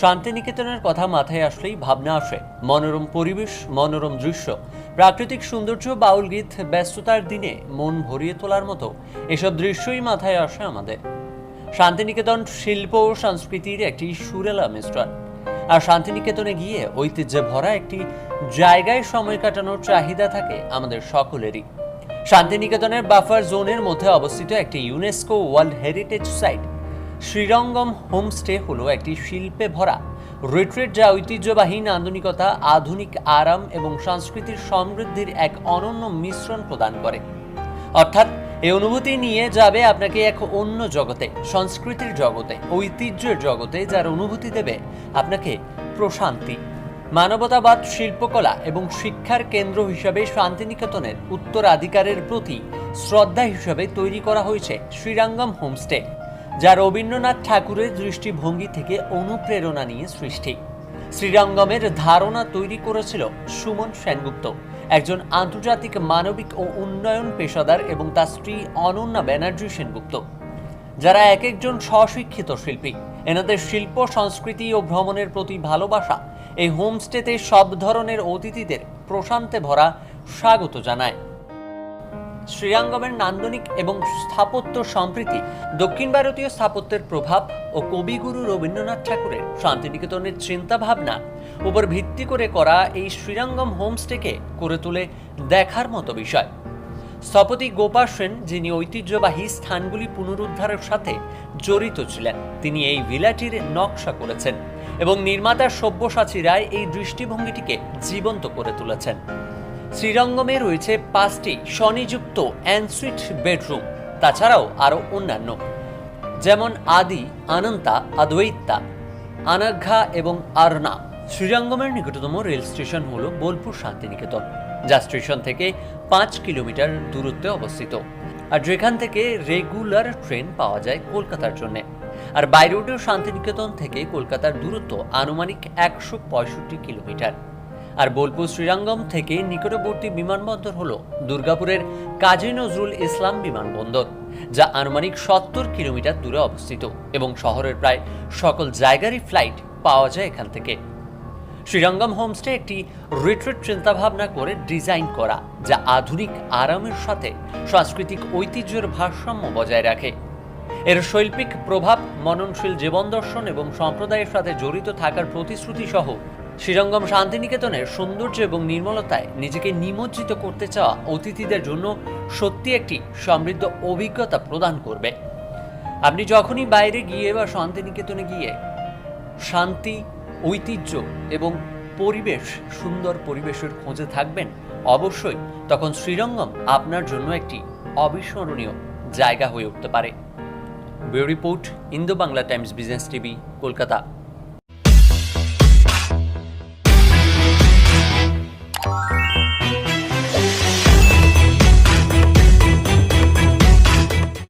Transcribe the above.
শান্তিনিকেতনের কথা মাথায় আসলেই ভাবনা আসে। মনোরম পরিবেশ, মনোরম দৃশ্য, প্রাকৃতিক সৌন্দর্য, বাউল গীত, ব্যস্ততার দিনে মন ভরিয়ে তোলার মতো এসব দৃশ্যই মাথায় আসে আমাদের। শান্তিনিকেতন শিল্প ও সংস্কৃতির একটি সুরেলা মিশ্রণ। আর শান্তিনিকেতনে গিয়ে ঐতিহ্যে ভরা একটি জায়গায় সময় কাটানোর চাহিদা থাকে আমাদের সকলেরই। শান্তিনিকেতনের বাফার জোনের মধ্যে অবস্থিত একটি UNESCO world heritage site Srirangam homestay হলো একটি শিল্পে ভরা রিট্রিট যা ঐতিহ্যবাহী নান্দনিকতা, আধুনিক আরাম এবং সংস্কৃতির সমৃদ্ধির এক অনন্য মিশ্রণ প্রদান করে। অর্থাৎ এই অনুভূতি নিয়ে যাবে আপনাকে এক অন্য জগতে, সংস্কৃতির জগতে, ঐতিহ্যের জগতে, যার অনুভূতি দেবে আপনাকে প্রশান্তি। মানবতাবাদ, শিল্পকলা এবং শিক্ষার কেন্দ্র হিসাবে শান্তিনিকেতনের উত্তরাধিকারের প্রতি শ্রদ্ধা হিসাবে তৈরি করা হয়েছে শ্রীরাঙ্গম হোমস্টে। যা রবীন্দ্রনাথ ঠাকুরের দৃষ্টিভঙ্গি থেকে অনুপ্রেরণা নিয়ে সৃষ্টি। শ্রীরঙ্গমের ধারণা তৈরি করেছিল সুমন সেনগুপ্ত, একজন আন্তর্জাতিক মানবিক ও উন্নয়ন পেশাদার এবং তার স্ত্রী অনন্যা ব্যানার্জি সেনগুপ্ত। যারা এক একজন স্বশিক্ষিত শিল্পী, এনাদের শিল্প, সংস্কৃতি ও ভ্রমণের প্রতি ভালোবাসা এই হোমস্টেতে সব ধরনের অতিথিদের প্রশান্তে ভরা স্বাগত জানায়। শ্রীরাঙ্গমের নান্দনিক এবং স্থাপত্য সম্প্রীতি, দক্ষিণ ভারতীয় স্থাপত্যের প্রভাব ও কবিগুরু রবীন্দ্রনাথ ঠাকুরের শান্তিনিকেতনের চিন্তাভাবনা উপর ভিত্তি করে করা এই শ্রীরাঙ্গম হোমস্টেকে করে তুলে দেখার মতো বিষয়। স্থপতি গোপা সেন, যিনি ঐতিহ্যবাহী স্থানগুলি পুনরুদ্ধারের সাথে জড়িত ছিলেন, তিনি এই ভিলাটির নকশা করেছেন এবং নির্মাতা সব্যসাচী রায় এই দৃষ্টিভঙ্গিটিকে জীবন্ত করে তুলেছেন। শ্রীরঙ্গমে রয়েছে পাঁচটি স্বনিযুক্ত অ্যানসুইট বেডরুম তাছাড়াও আরও অন্যান্য। যেমন আদি, আনন্তা অদ্বৈতা আনাঘা এবং আরনা শ্রীরঙ্গমের নিকটতম রেল স্টেশন হল বোলপুর শান্তিনিকেতন, যা স্টেশন থেকে পাঁচ কিলোমিটার দূরত্বে অবস্থিত। আর যেখান থেকে রেগুলার ট্রেন পাওয়া যায় কলকাতার জন্য। আর বাই রোডের শান্তিনিকেতন থেকে কলকাতার দূরত্ব আনুমানিক একশো পঁয়ষট্টি কিলোমিটার। আর বোলপুর শ্রীরঙ্গম থেকে নিকটবর্তী বিমানবন্দর হল দুর্গাপুরের কাজী নজরুল ইসলাম বিমানবন্দর, যা আনুমানিক সত্তর কিলোমিটার দূরে অবস্থিত এবং শহরের প্রায় সকল জায়গারই ফ্লাইট পাওয়া যায় এখান থেকে। শ্রীরঙ্গম হোমস্টে একটি রিট্রিট চিন্তাভাবনা করে ডিজাইন করা, যা আধুনিক আরামের সাথে সাংস্কৃতিক ঐতিহ্যের ভারসাম্য বজায় রাখে। এর শৈল্পিক প্রভাব, মননশীল জীবন দর্শন এবং সম্প্রদায়ের সাথে জড়িত থাকার প্রতিশ্রুতি সহ শ্রীরঙ্গম শান্তিনিকেতনের সৌন্দর্য এবং নির্মলতায় নিজেকে নিমজ্জিত করতে চাওয়া অতিথিদের জন্য সত্যি একটি সমৃদ্ধ অভিজ্ঞতা প্রদান করবে। আপনি যখনই বাইরে গিয়ে বা শান্তিনিকেতনে গিয়ে শান্তি, ঐতিহ্য এবং পরিবেশ, সুন্দর পরিবেশের খোঁজে থাকবেন, অবশ্যই তখন শ্রীরঙ্গম আপনার জন্য একটি অবিস্মরণীয় জায়গা হয়ে উঠতে পারে। Bureau report Indo Bangla Times Business TV, Kolkata.